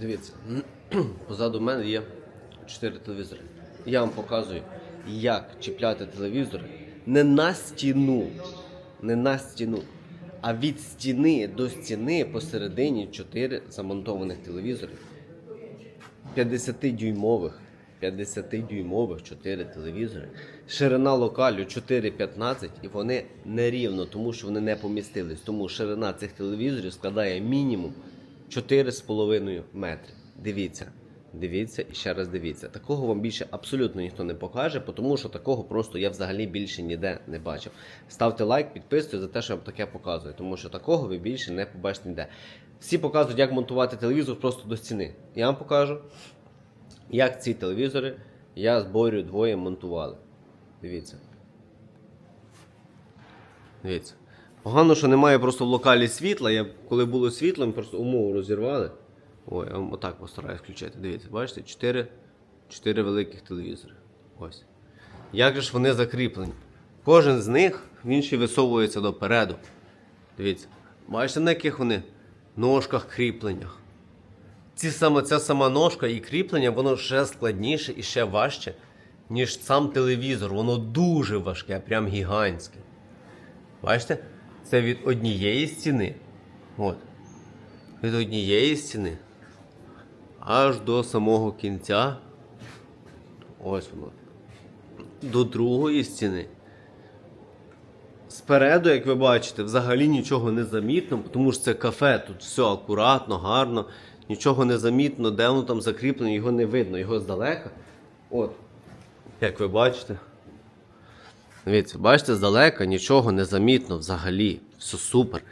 Дивіться, позаду мене є 4 телевізори. Я вам показую, як чіпляти телевізори не на стіну, не на стіну, а від стіни до стіни посередині 4 замонтованих телевізори. 50-дюймових, 50-дюймових 4 телевізори. Ширина локалю 4,15 і вони нерівно, тому що вони не помістились. Тому ширина цих телевізорів складає мінімум 4,5 метри. Дивіться. Дивіться і ще раз дивіться. Такого вам більше абсолютно ніхто не покаже, тому що такого просто я взагалі більше ніде не бачив. Ставте лайк, підписуйтесь за те, що я вам таке показую, тому що такого ви більше не побачите ніде. Всі показують, як монтувати телевізор просто до стіни. Я вам покажу, як ці телевізори я з двоє монтували. Дивіться. Дивіться. Погано, що немає просто в локалі світла. Я, коли було світло, ми просто умову розірвали. Ой, я вам отак постараюсь включити. Дивіться, бачите, 4, 4 великих телевізори. Ось. Як же ж вони закріплені? Кожен з них він ще висовується допереду. Дивіться, бачите, на яких вони ножках кріпленнях. Ці саме, ця сама ножка і кріплення, воно ще складніше і ще важче, ніж сам телевізор. Воно дуже важке, прям гігантське. Бачите? Це від однієї стіни. От. Від однієї стіни. Аж до самого кінця. Ось воно. До другої стіни. Спереду, як ви бачите, взагалі нічого не замітно, тому що це кафе, тут все акуратно, гарно, нічого не замітно, де воно там закріплено, його не видно, його здалека. От, як ви бачите. Дивіться, бачите, здалека нічого не замітно взагалі. Все супер.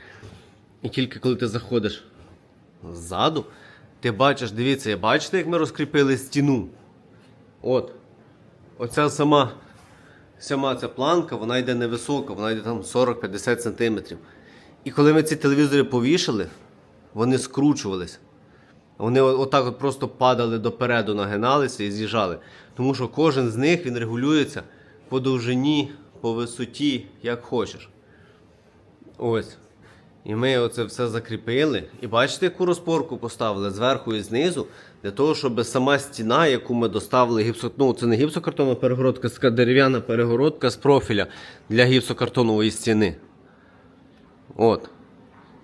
І тільки коли ти заходиш ззаду, ти бачиш, дивіться, бачите, як ми розкріпили стіну? От. Оця сама, сама ця планка, вона йде невисока, вона йде там 40-50 см. І коли ми ці телевізори повішали, вони скручувалися. Вони отак от просто падали допереду, нагиналися і з'їжджали. Тому що кожен з них він регулюється по довжині, по висоті, як хочеш. Ось. І ми оце все закріпили. І бачите, яку розпорку поставили зверху і знизу, для того, щоб сама стіна, яку ми доставили гіпсо... ну, це не гіпсокартонна перегородка, це дерев'яна перегородка з профіля для гіпсокартонової стіни. От.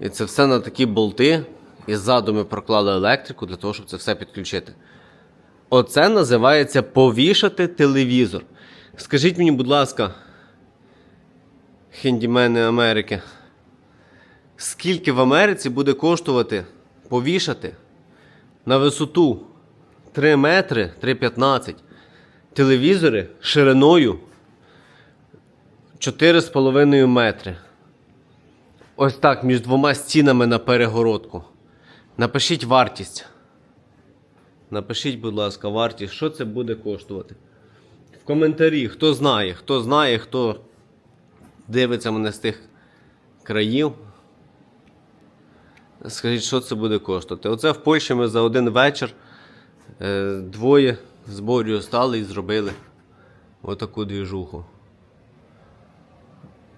І це все на такі болти. І ззаду ми проклали електрику для того, щоб це все підключити. Оце називається повішати телевізор. Скажіть мені, будь ласка, хендімени Америки, скільки в Америці буде коштувати повішати на висоту 3 метри 3,15 телевізори шириною 4,5 метри. Ось так між двома стінами на перегородку. Напишіть вартість. Напишіть, будь ласка, вартість, що це буде коштувати. Коментарі, хто знає, хто знає, хто дивиться мене з тих країв. Скажіть, що це буде коштувати? Оце в Польщі ми за один вечір е, двоє зборів стали і зробили отаку двіжуху.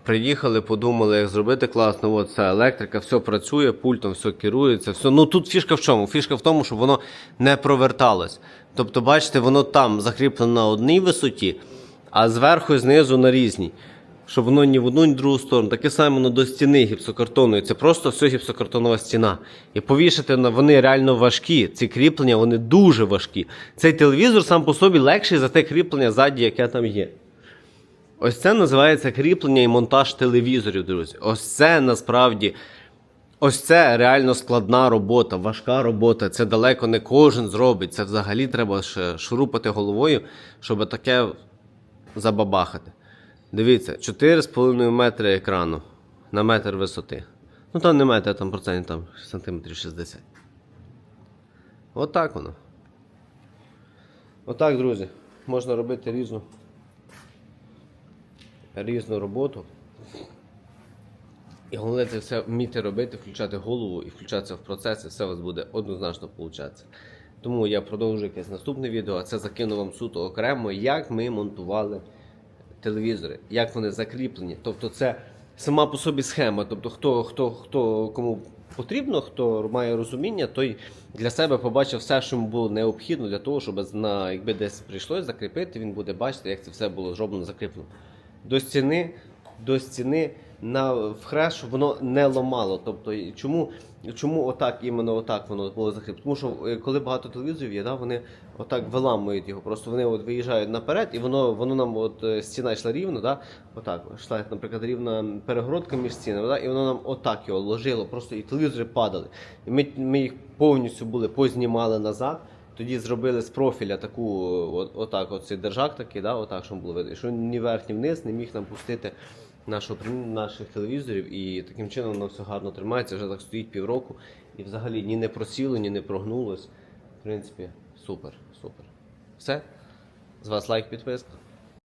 Приїхали, подумали, як зробити класно. От це електрика, все працює, пультом все керується. Все. Ну тут фішка в чому? Фішка в тому, щоб воно не проверталось. Тобто, бачите, воно там закріплено на одній висоті, а зверху і знизу на різній. Щоб воно ні в одну, ні в другу сторону. Таке саме воно до стіни гіпсокартонної. Це просто все гіпсокартонова стіна. І повішати вони реально важкі. Ці кріплення вони дуже важкі. Цей телевізор сам по собі легший за те кріплення ззаді, яке там є. Ось це називається кріплення і монтаж телевізорів, друзі. Ось це насправді. Ось це реально складна робота, важка робота. Це далеко не кожен зробить. Це взагалі треба ще шурупати головою, щоб таке забабахати. Дивіться, 4,5 метри екрану на метр висоти. Ну там не метр, там процентів там сантиметрів 60. Отак воно. Отак, друзі. Можна робити різну різну роботу. І головне це все вміти робити, включати голову і включатися в процес, і все у вас буде однозначно получатися. Тому я продовжую якесь наступне відео, а це закину вам суто окремо, як ми монтували телевізори, як вони закріплені. Тобто це сама по собі схема. Тобто, хто, хто, хто кому потрібно, хто має розуміння, той для себе побачив все, що йому було необхідно для того, щоб на, якби десь прийшлось закріпити, він буде бачити, як це все було зроблено закріплено. До стіни, до стіни на в хрест, воно не ламало. Тобто, чому, чому отак, іменно отак воно було закріплено? Тому що е, коли багато телевізорів є, да, вони отак виламують його. Просто вони от виїжджають наперед, і воно, воно нам от е, стіна йшла рівно, да, отак, йшла, наприклад, рівна перегородка між стінами, да, і воно нам отак його ложило, просто і телевізори падали. І ми, ми їх повністю були познімали назад. Тоді зробили з профіля таку, от, отак, оцей держак такий, да, отак, щоб було видно. Що ні вверх, ні вниз не міг нам пустити нашого, наших телевізорів. І таким чином воно все гарно тримається, вже так стоїть півроку. І взагалі ні не просіло, ні не прогнулось. В принципі, супер, супер. Все. З вас лайк, підписка.